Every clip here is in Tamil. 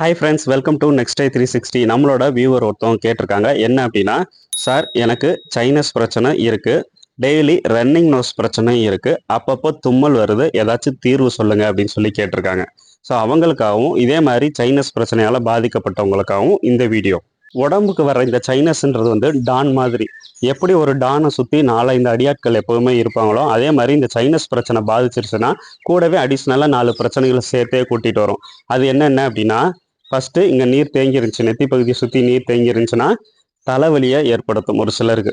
Hi friends welcome to next day three sixty நம்மளோட வியூவர் ஒருத்தவங்க கேட்டிருக்காங்க. என்ன அப்படின்னா சார் எனக்கு சைனஸ் பிரச்சனை இருக்குது டெய்லி ரன்னிங் நோஸ் பிரச்சனையும் இருக்குது அப்பப்போ தும்மல் வருது. ஏதாச்சும் தீர்வு சொல்லுங்கள் அப்படின்னு சொல்லி கேட்டிருக்காங்க. ஸோ அவங்களுக்காகவும் இதே மாதிரி சைனஸ் பிரச்சனையால் பாதிக்கப்பட்டவங்களுக்காகவும் இந்த வீடியோ உடம்புக்கு வர இந்த சைனஸ்ன்றது வந்து டான் மாதிரி. எப்படி ஒரு டானை சுற்றி நாலஞ்சு அடியாட்கள் எப்போவுமே இருப்பாங்களோ அதே மாதிரி இந்த சைனஸ் பிரச்சனை பாதிச்சிருச்சுன்னா கூடவே அடிஷ்னலாக நாலு பிரச்சனைகளை சேர்த்தே கூட்டிகிட்டு வரும். அது என்னென்ன அப்படின்னா ஃபஸ்ட்டு இங்கே நீர் தேங்கி இருந்துச்சு. நெத்தி பகுதியை சுற்றி நீர் தேங்கி இருந்துச்சுன்னா தலைவலியை ஏற்படுத்தும் ஒரு சிலருக்கு.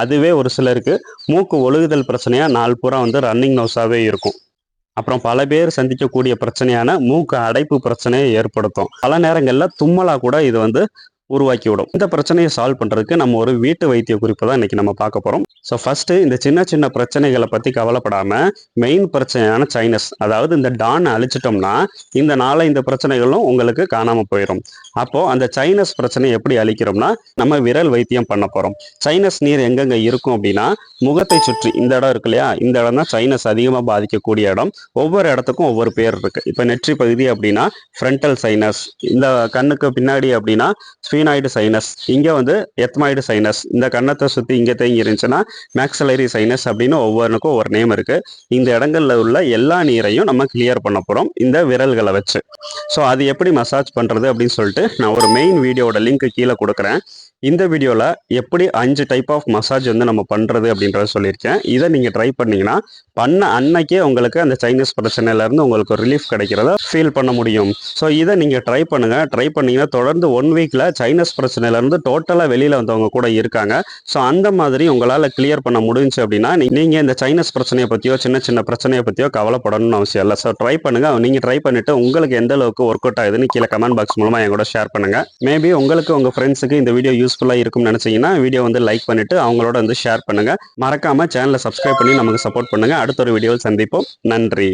அதுவே ஒரு சிலருக்கு மூக்கு ஒழுகுதல் பிரச்சனையாக நாள் பூரா வந்து ரன்னிங் நோஸாகவே இருக்கும். அப்புறம் பல பேர் சந்திக்கக்கூடிய பிரச்சனையான மூக்கு அடைப்பு பிரச்சனையை ஏற்படுத்தும். பல நேரங்களில் தும்மலாக கூட இது வந்து உருவாக்கி விடும் இந்த பிரச்சனையை சால்வ் பண்றதுக்கு நம்ம ஒரு வீட்டு வைத்திய குறிப்பு தான் இன்னைக்கு நம்ம பார்க்க போறோம். ஸோ ஃபர்ஸ்ட் இந்த சின்ன சின்ன பிரச்சனைகளை பத்தி கவலைப்படாம மெயின் பிரச்சனையான சைனஸ் அதாவது இந்த டான் அழிச்சிட்டோம்னா இந்த நாளை இந்த பிரச்சனைகளும் உங்களுக்கு காணாம போயிடும் அப்போ அந்த சைனஸ் பிரச்சனை எப்படி அழிக்கிறோம்னா நம்ம விரல் வைத்தியம் பண்ண போறோம். சைனஸ் நீர் எங்கெங்க இருக்கும் அப்படின்னா முகத்தை சுற்றி இந்த இடம் இருக்கு இல்லையா? இந்த இடம் தான் சைனஸ் அதிகமாக பாதிக்கக்கூடிய இடம். ஒவ்வொரு இடத்துக்கும் ஒவ்வொரு பேர் இருக்கு. இப்போ நெற்றி பகுதி அப்படின்னா ஃப்ரண்டல் சைனஸ் இந்த கண்ணுக்கு பின்னாடி அப்படின்னா ஸ்பீனாய்டு சைனஸ் இங்கே வந்து எத்மாய்டு சைனஸ். இந்த கன்னத்தை சுற்றி இங்கே தேங்கி இருந்துச்சுன்னா மேக்ஸலரி சைனஸ் அப்படின்னு ஒவ்வொன்றுக்கும் ஒரு நேம் இருக்கு. இந்த இடங்கள்ல உள்ள எல்லா நீரையும் நம்ம கிளியர் பண்ண போகிறோம் இந்த விரல்களை வச்சு. ஸோ அது எப்படி மசாஜ் பண்ணுறது அப்படின்னு சொல்லிட்டு நான் ஒரு மெயின் வீடியோட லிங்க் கீழே கொடுக்குறேன். இந்த வீடியோவில் எப்படி அஞ்சு டைப் ஆஃப் மசாஜ் வந்து நம்ம பண்ணுறது அப்படின்றத சொல்லியிருக்கேன். இதை நீங்கள் ட்ரை பண்ணிங்கன்னா பண்ண அன்னைக்கே உங்களுக்கு அந்த சைனீஸ் பிரச்சனையிலேருந்து உங்களுக்கு ரிலீஃப் கிடைக்கிறத ஃபீல் பண்ண முடியும். ஸோ இதை நீங்கள் ட்ரை பண்ணுங்கள் ட்ரை பண்ணிங்கன்னா தொடர்ந்து ஒன் வீக்கில் சைனஸ் பிரச்சனையிலேருந்து டோட்டலாக வெளியில் வந்தவங்க கூட இருக்காங்க. ஸோ அந்த மாதிரி உங்களால் கிளியர் பண்ண முடிஞ்சு அப்படின்னா நீங்கள் இந்த சைனஸ் பிரச்சனையை பற்றியோ சின்ன சின்ன பிரச்சனையை பற்றியோ கவலைப்படணும்னு அவசியம் இல்லை. ஸோ ட்ரை பண்ணுங்கள் நீங்கள் ட்ரை பண்ணிவிட்டு உங்களுக்கு எந்த அளவுக்கு ஒர்க் அவுட் ஆகுதுன்னு கீழே கமெண்ட் பாக்ஸ் மூலமாக என் கூட ஷேர் பண்ணுங்கள் மேபி உங்களுக்கு உங்கள் ஃப்ரெண்ட்ஸுக்கு இந்த வீடியோ யூஸ் யூஸ்ஃபுல்லாக இருக்கும்னு நினச்சிங்கன்னா வீடியோ வந்து லைக் பண்ணிவிட்டு அவங்களோட வந்து ஷேர் பண்ணுங்கள் மறக்காமல் சேனலை சப்ஸ்கிரைப் பண்ணி நமக்கு சப்போர்ட் பண்ணுங்கள் அடுத்த ஒரு வீடியோவில் சந்திப்போம். நன்றி.